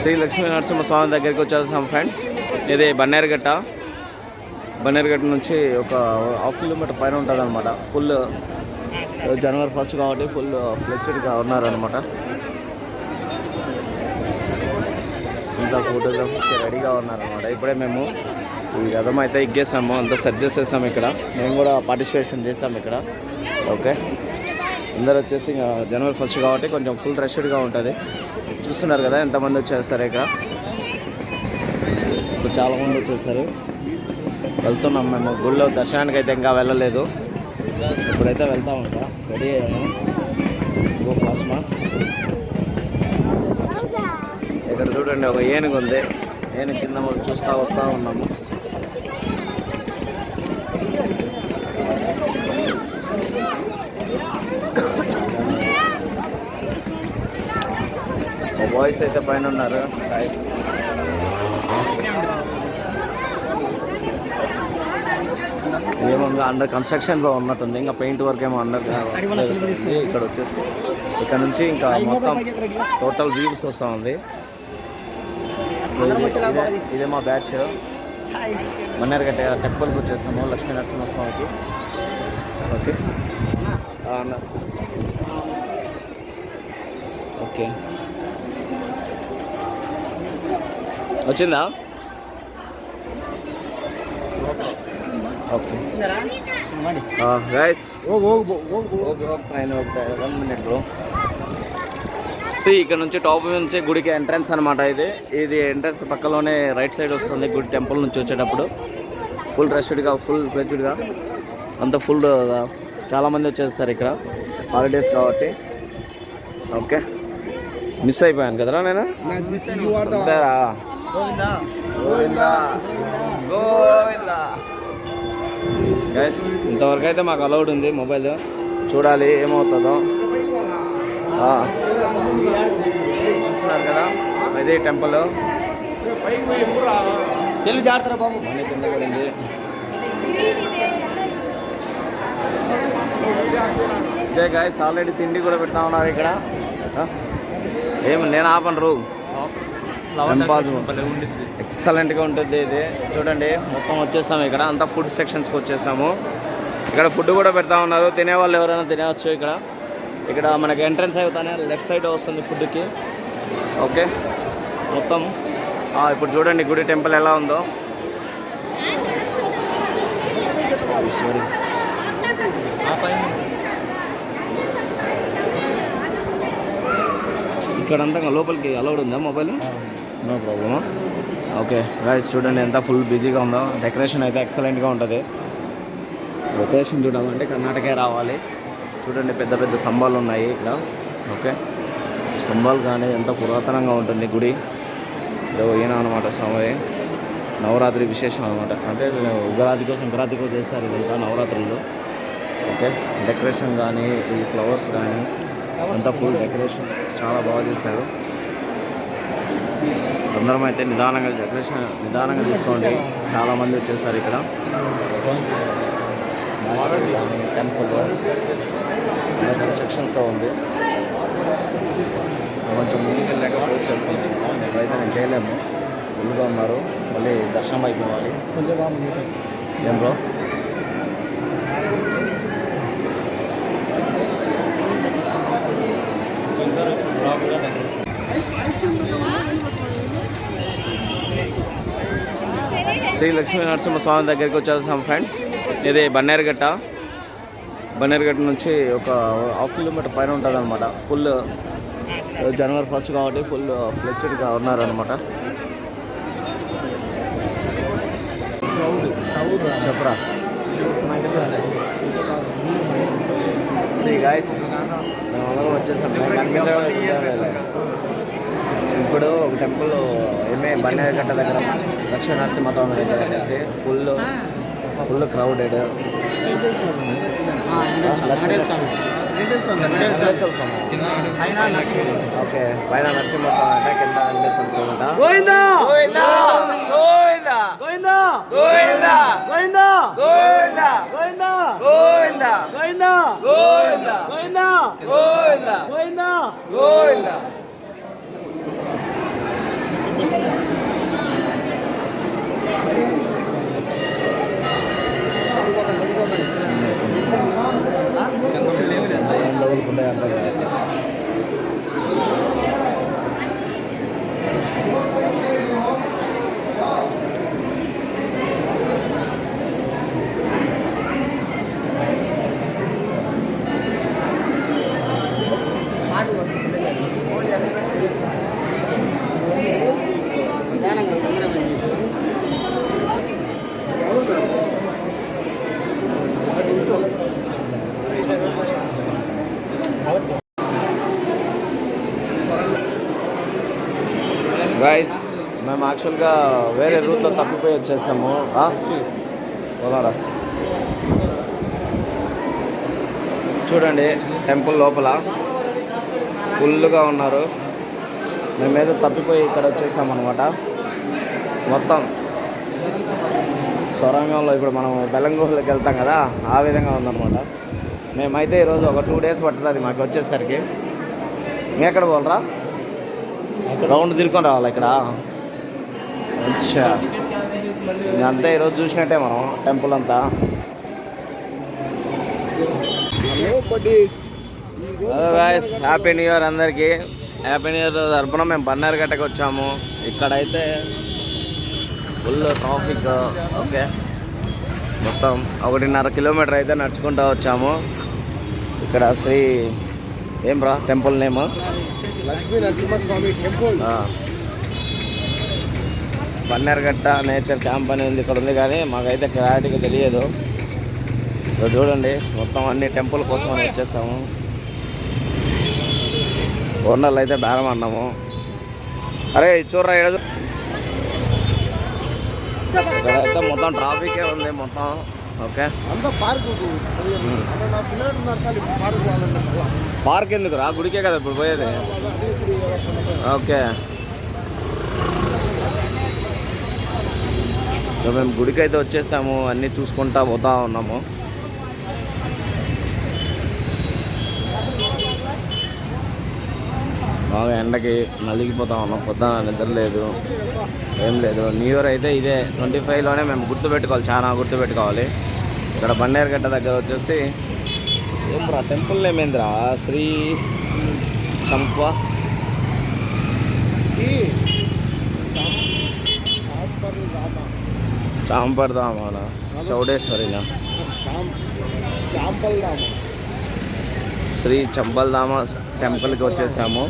శ్రీ లక్ష్మీ నరసింహ స్వామి దగ్గరికి వచ్చేసాం ఫ్రెండ్స్. ఇది బన్నేరుగట్ట. బన్నేరుగట్ట నుంచి ఒక హాఫ్ కిలోమీటర్ పైన ఉంటుంది అనమాట ఫుల్ జనవరి ఫస్ట్ కాబట్టి ఫుల్ ఫ్లెక్చర్గా ఉన్నారనమాట ఇంత ఫోటోగ్రఫీకి రెడీగా ఉన్నారనమాట ఇప్పుడే మేము ఈ రథం అయితే ఎగ్గేసాము అంతా సెట్ చేసేసాము ఇక్కడ. మేము కూడా పార్టిసిపేషన్ చేసాము ఇక్కడ. ఓకే అందరు వచ్చేసి ఇంకా జనవరి ఫస్ట్ కాబట్టి కొంచెం ఫుల్ రష్డ్గా ఉంటుంది. చూస్తున్నారు కదా ఎంతమంది వచ్చేస్తారు ఇక్కడ ఇప్పుడు చాలా మంది వచ్చేసారు. వెళ్తున్నాం మేము. గుళ్ళో దర్శనానికి అయితే ఇంకా వెళ్ళలేదు. ఇప్పుడైతే వెళ్తా ఉంటా రెడీ అయ్యాము. గో ఫాస్ట్ మా ఇక్కడ చూడండి ఒక ఏనుగు ఉంది. ఏనుగు కింద మనం చూస్తా వస్తూ ఉన్నాము. బాయ్స్ అయితే పైన ఉన్నారు. ఏమో అండర్ కన్స్ట్రక్షన్లో ఉన్నట్టుంది. ఇంకా పెయింట్ వర్క్ ఏమో అండర్ ఇక్కడ వచ్చేసి ఇక్కడ నుంచి ఇంకా మొత్తం టోటల్ వ్యూస్ వస్తూ ఉంది. ఇది- మా బ్యాచ్ మన్నారగట్ట టెంపుల్కి వచ్చేసాము లక్ష్మీ నరసింహస్వామికి. ఓకే. ఓకే. వచ్చిందా? ఓకే. గైస్ పైన వన్ మినిట్ బ్రో సి ఇక్కడ నుంచి టాప్ నుంచి గుడికి ఎంట్రన్స్ అనమాట ఇది. ఇది ఎంట్రన్స్ పక్కలోనే రైట్ సైడ్ వస్తుంది గుడి టెంపుల్ నుంచి వచ్చేటప్పుడు. ఫుల్ రష్డ్గా ఫుల్ ఫ్లెజ్డ్గా అంత ఫుల్ చాలామంది వచ్చేస్తారు ఇక్కడ. హాలిడేస్ కాబట్టి. ఓకే మిస్ అయిపోయాను కదరా నేను? గోవిందా. గోవిందా. గైస్ ఇంతవరకు అయితే మాకు అలౌడ్ ఉంది మొబైల్ చూడాలి ఏమవుతుందో. ఆ. చూస్తున్నారు కదా ఇదే టెంపుల్ చెల్లి జాగ్రత్త బాబు. మనీ కింద పడింది. జై గాయస్ ఆల్రెడీ తిండి కూడా పెడతా ఉన్నారు ఇక్కడ. ఆ? ఏం నేను ఆపను రూ. ఎక్సలెంట్గా ఉంటుంది ఇది. చూడండి మొత్తం వచ్చేసాము ఇక్కడ. అంతా ఫుడ్ సెక్షన్స్కి వచ్చేసాము. ఇక్కడ ఫుడ్ కూడా పెడతా ఉన్నారు. తినే వాళ్ళు ఎవరైనా తినేవచ్చు ఇక్కడ. ఇక్కడ మనకి ఎంట్రన్స్ అవుతానే లెఫ్ట్ సైడ్ వస్తుంది ఫుడ్కి ఓకే మొత్తం. ఇప్పుడు చూడండి గుడి టెంపుల్ ఎలా ఉందో. సారీ ఇక్కడంతా ఇంకా లోపలికి అలౌడ్ ఉందా mobile no problem? Okay guys చూడండి ఎంత ఫుల్ బిజీగా ఉందో. డెకరేషన్ అయితే ఎక్సలెంట్గా ఉంటుంది. లొకేషన్ చూడాలంటే కర్ణాటకే రావాలి. చూడండి పెద్ద పెద్ద స్తంభాలు ఉన్నాయి ఇక్కడ. ఓకే స్తంభాలు కానీ ఎంత పురాతనంగా ఉంటుంది గుడి. ఇదో ఈయన అనమాట స్వామి. నవరాత్రి విశేషం అనమాట అంటే ఉగాదికో సంక్రాంతికో చేస్తారు ఇదంతా నవరాత్రుల్లో ఓకే డెకరేషన్ కానీ ఈ ఫ్లవర్స్ కానీ అంతా ఫుల్ డెకరేషన్ చాలా బాగా చేశారు. అందరం అయితే నిదానంగా డెకరేషన్ నిదానంగా తీసుకోండి. చాలామంది వచ్చేసారు ఇక్కడ. టెంపుల్ కన్స్ట్రక్షన్స్ ఉంది. కొంచెం ముందుకు వెళ్ళాక క్లోజ్ చేస్తుంది ఇప్పుడైతే నేను చేయలేము. ఫుల్గా ఉన్నారు. మళ్ళీ దర్శనం అయిపోవాలి. ఏం బ్రో? శ్రీ లక్ష్మీ నరసింహ స్వామి దగ్గరికి వచ్చేసాం ఫ్రెండ్స్ ఇది బన్నేరుగట్ట. బన్నేరుగట్ట నుంచి ఒక హాఫ్ కిలోమీటర్ పైన ఉంటుంది అనమాట ఫుల్ జనవరి ఫస్ట్ కాబట్టి ఫుల్ ఫ్లెక్చర్గా ఉన్నారనమాట చెప్పరా? శ్రీ గాయస్ మేము అందరం వచ్చేసాం కనిపించడం ఇప్పుడు ఒక టెంపుల్ ఏమే బన్నేరుగట్ట దగ్గర లక్ష్మీ నరసింహస్వామి దగ్గర వచ్చేసి ఫుల్ ఫుల్ క్రౌడెడ్ ఓకే పైన నరసింహస్వామి అంటే కింద వెంకటేశ్వర స్వామి ఎట్లుంటాయి అర్థం కాదు గైస్ మేము యాక్చువల్గా వేరే రూట్లో తప్పిపోయి వచ్చేసాము ఆ? పోదారా. చూడండి టెంపుల్ లోపల ఫుల్గా ఉన్నారు. మేమేదో తప్పిపోయి ఇక్కడ వచ్చేసాం అనమాట మొత్తం సొరంగంలో ఇప్పుడు మనం బెల్లంగుహలోకి వెళ్తాం కదా ఆ విధంగా ఉందన్నమాట. మేమైతే ఈరోజు ఒక టూ డేస్ పడుతుంది మాకు వచ్చేసరికి. మీ ఎక్కడ పోలరా రౌండ్ తిరుకొని రావాలి ఇక్కడ? అచ్చా అంతా ఈరోజు చూసినట్టే మనం టెంపుల్ అంతా. హ్యాపీ న్యూ ఇయర్ అందరికీ. హ్యాపీ న్యూ ఇయర్ తరపున మేము బన్నారగట్టకి వచ్చాము. ఇక్కడైతే ఫుల్ ట్రాఫిక్. ఓకే. మొత్తం ఒకటిన్నర కిలోమీటర్ అయితే నడుచుకుంటూ వచ్చాము. ఇక్కడ శ్రీ ఏం రా temple name? Lakshmi Narasimhaswamy temple. Bannerghatta nature camp అని ఉంది ఇక్కడ ఉంది కానీ మాకైతే క్లారిటీగా తెలియదు. ఇక్కడ చూడండి మొత్తం అన్ని టెంపుల్ కోసం అని వచ్చేసాము. ఓనర్లు అయితే బేరం అన్నాము. అరే చూడరా ఇక్కడ ఇక్కడైతే మొత్తం ట్రాఫికే ఉంది మొత్తం. ఓకే. పార్క్ ఎందుకు రా గుడికే కదా ఇప్పుడు పోయేది? ఓకే. సో మేము గుడికి అయితే వచ్చేసాము అన్నీ చూసుకుంటా పోతా ఉన్నాము. బాగా ఎండకి నలిగిపోతా ఉన్నాం పొద్దున నిద్ర లేదు ఏం లేదు. న్యూ ఇయర్ అయితే ఇదే ట్వంటీ ఫైవ్లోనే మేము గుర్తుపెట్టుకోవాలి చాలా గుర్తు పెట్టుకోవాలి ఇక్కడ బండేరుగడ్డ దగ్గర వచ్చేసి ఏం రా టెంపుల్ నేమ్ ఏందిరా? శ్రీ చంప. చాంపర్ధామాన చౌడేశ్వరినా చాంపల్ రామ శ్రీ చంపల్ధామ టెంపుల్కి వచ్చేసాము.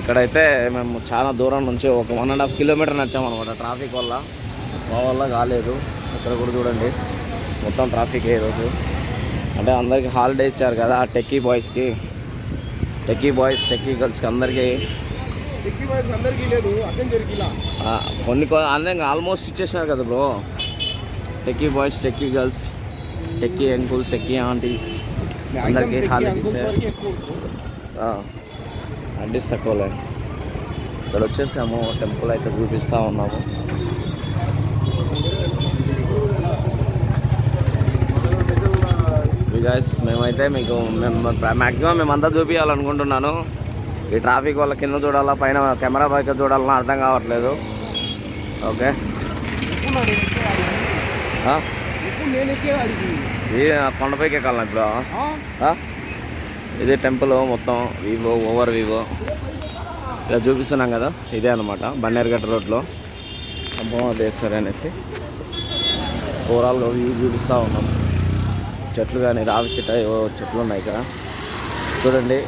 ఇక్కడైతే మేము చాలా దూరం నుంచి ఒక వన్ అండ్ హాఫ్ కిలోమీటర్ నడిచాము అనమాట ట్రాఫిక్ వల్ల. మా వల్ల కాలేదు. ఇక్కడ కూడా చూడండి. మొత్తం ట్రాఫిక్ ఈరోజు అంటే అందరికీ హాలిడే ఇచ్చారు కదా ఆ టెక్కీ బాయ్స్కి. టెక్కీ బాయ్స్ టెక్కీ గర్ల్స్కి అందరికీ. కొన్ని అందరం ఆల్మోస్ట్ ఇచ్చేసినారు కదా bro techie boys techie girls techie uncle techie aunties అందరికీ హాలిడేస్ ఆంటీస్ తక్కువలే. ఇక్కడ వచ్చేసాము టెంపుల్ అయితే చూపిస్తూ ఉన్నాము. గాయస్ మేమైతే మీకు మేము మ్యాక్సిమం మేమంతా చూపించాలనుకుంటున్నాను ఈ ట్రాఫిక్ వల్ల కింద చూడాలా పైన కెమెరా పైకి చూడాలన్నా అర్థం కావట్లేదు. ఓకే. ఇది కొండపైకి ఎక్కాలి ఇప్పుడు? ఇదే టెంపుల్ మొత్తం వివో ఓవర్ వివో. ఇలా చూపిస్తున్నాం కదా ఇదే అనమాట బండేరుగట్ట రోడ్లో. సంభవదేశ్వరి అనేసి. ఓవరాల్గా వ్యూ చూపిస్తూ ఉన్నాం. చెట్లు కానీ రావి చెట్టు ఏవో చెట్లు ఉన్నాయి ఇక్కడ. చూడండి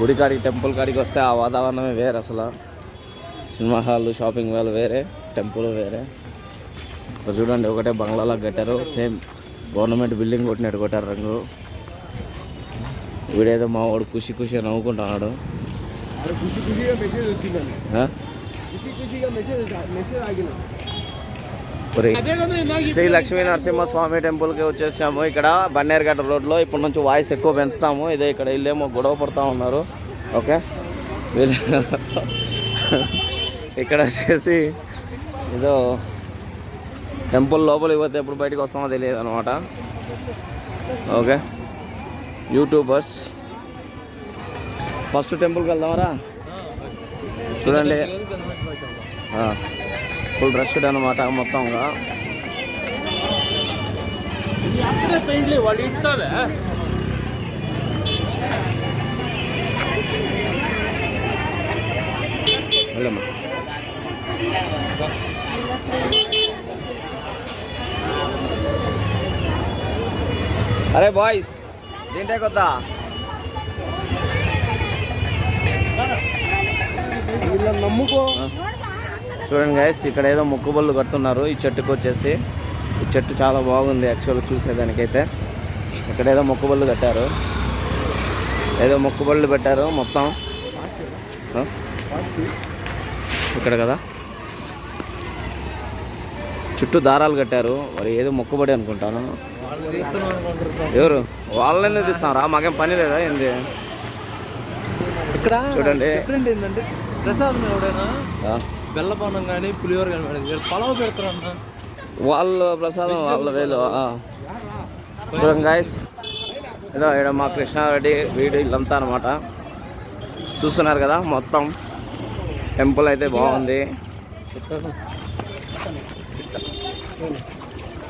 గుడి కాడికి టెంపుల్ కాడికి వస్తే ఆ వాతావరణమే వేరు అసలు. సినిమా హాల్ షాపింగ్ మాల్ వేరే టెంపుల్ వేరే. ఇప్పుడు చూడండి ఒకటే బంగ్లాలా కట్టారు. సేమ్ గవర్నమెంట్ బిల్డింగ్ కొట్టినట్టు కొట్టారు రంగు. వీడేదో మా వాడు ఖుషి ఖుషి నవ్వుకుంటున్నాడు. శ్రీ లక్ష్మీ నరసింహ స్వామి టెంపుల్కి వచ్చేసాము. ఇక్కడ బన్నేరుగడ్డ రోడ్లో ఇప్పటి నుంచి వాయిస్ ఎక్కువ పెంచుతాము. ఇదే ఇక్కడ ఇల్లేమో గొడవ పడుతూ ఉన్నారు. ఓకే? వీళ్ళు ఇక్కడ వచ్చేసి ఏదో టెంపుల్ లోపలికి పోతే ఎప్పుడు బయటకు వస్తామో తెలియదు అనమాట ఓకే. యూట్యూబర్స్. ఫస్ట్ టెంపుల్కి వెళ్దామరా? చూడండి. ఫుల్ డ్రెస్ అనమాట మొత్తంగా. వెళ్ళమ్మా. అరే బాయ్స్ దీంటే కొత్త? నమ్ముకో. చూడండి గాయస్ ఇక్కడ ఏదో ముక్కుబళ్ళు కడుతున్నారు. ఈ చెట్టుకు వచ్చేసి ఈ చెట్టు చాలా బాగుంది యాక్చువల్ చూసేదానికైతే. ఇక్కడ ఏదో మొక్కుబళ్ళు కట్టారు. ఏదో మొక్కుబళ్ళు పెట్టారు మొత్తం. ఇక్కడ కదా? చుట్టూ దారాలు కట్టారు. మరి ఏదో మొక్కుబడి అనుకుంటాను. ఎవరు? వాళ్ళనే తీస్తారా మాకేం పని లేదా ఏంది? ఇక్కడ చూడండి. డిఫరెంట్ ఏంటంటే ప్రసాదం ఎవడైనా? బెల్లపానం కానీ పులిహోర కానీ పలావ్ పెడతారన్న వాళ్ళ ప్రసాదం వాళ్ళ వేలు. చూడండి గాయస్ ఇదో ఇక్కడ మా కృష్ణారెడ్డి వీడు ఇల్లంతా అనమాట చూస్తున్నారు కదా మొత్తం. టెంపుల్ అయితే బాగుంది.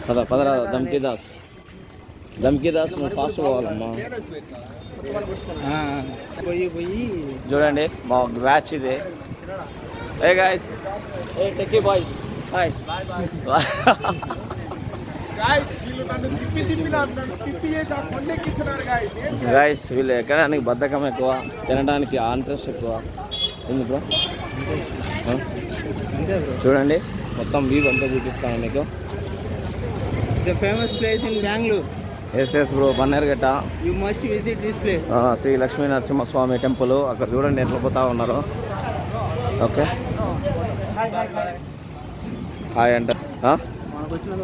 పద పదరా దమ్కి దాస్. దమ్కి దాస్ నువ్వు ఫాస్ట్ పోవాలమ్మా. పోయి పోయి. చూడండి మా బ్యాచ్ ఇది. Hey guys hey techie boys hi guys వీళ్ళు ఎక్కడానికి బద్ధకం ఎక్కువ తినడానికి ఇంట్రెస్ట్ ఎక్కువ. ఎందుకు చూడండి. మొత్తం వ్యూ అంతా చూపిస్తాను మీకు. Famous place in Bengaluru yes yes bro Bannerghatta you must visit this place ఆ, శ్రీ లక్ష్మీ నరసింహస్వామి టెంపుల్. అక్కడ చూడండి ఎట్లా పోతా ఉన్నారు. ఓకే. హాయ్ అంట. ఆ? మనకు వచ్చినంత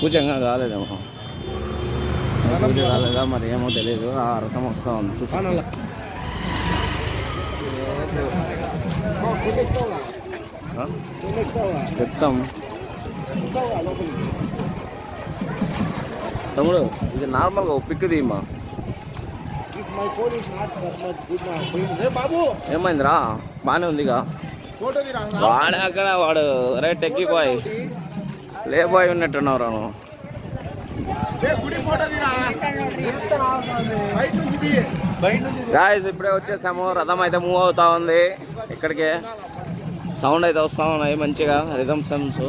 పూజంగా కాలేదేమో. పూజ కాలేదా మరి ఏమో తెలియదు ఆ రథం వస్తా ఉంది? చెప్తాం. తమ్ముడు ఇది నార్మల్గా pic తీయమ్మా. My phone is not that much good నా బాబు. ఏమైందిరా? బాగానే ఉందిగా. వాడే అక్కడ వాడు. రే టెక్కీ లేబోయ్ ఉన్నట్టున్నావు రాను గాయస్ ఇప్పుడే వచ్చేసాము. రథం అయితే మూవ్ అవుతా ఉంది. ఇక్కడికి సౌండ్ అయితే వస్తూ ఉన్నాయి మంచిగా రిథమ్ సౌండ్స్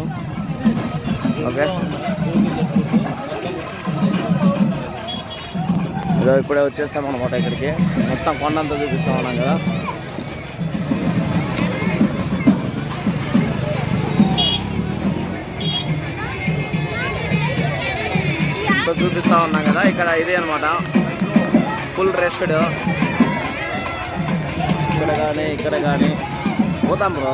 ఓకే ఇదో ఇప్పుడే వచ్చేసాం అనమాట ఇక్కడికి. మొత్తం కొండంతా చూపిస్తా ఉన్నాం కదా. ఇప్పుడు చూపిస్తా ఉన్నాం కదా ఇక్కడ ఇది అనమాట ఫుల్ రెస్టెడ్ ఇక్కడ కానీ ఇక్కడ కానీ పోతాం బ్రో.